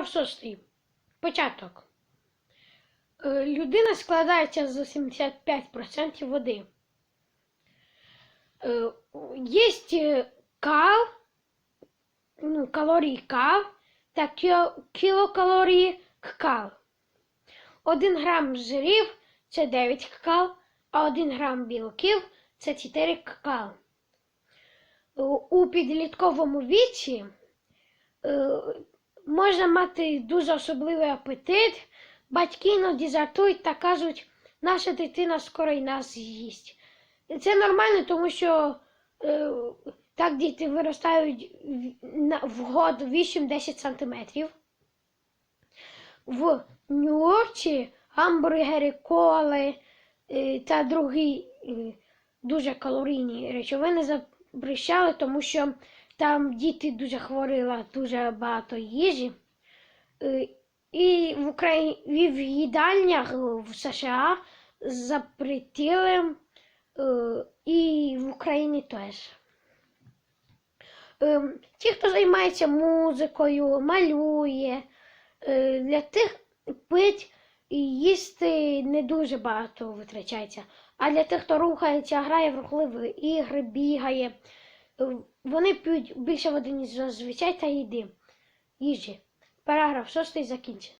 Параграф 6. Початок. Е, Людина складається з 75% води. Е, Є кал, ну, калорії кал та кілокалорії ккал. 1 грам жирів це 9 ккал, а 1 грам білків це 4 ккал. У- підлітковому віці е, можна мати дуже особливий апетит. Батьки іноді жартують та кажуть, наша дитина скоро й нас з'їсть. Це нормально, тому що е, так діти виростають в- год 8-10 сантиметрів. В Нью-Йорку гамбургери, коли е, та другі е, дуже калорійні речовини запрещали, тому що там діти дуже хворіли, дуже багато їжі. Е, І в Україні в їдальнях в США запретили, е, і в Україні теж. Ем, Ті, хто займається музикою, малює, е, для тих пить і їсти не дуже багато витрачається. А для тих, хто рухається, грає в рухливі ігри, бігає, е, вони п'ють більше води, ніж зазвичай та їди. Їжі. Параграф 6 закінчений.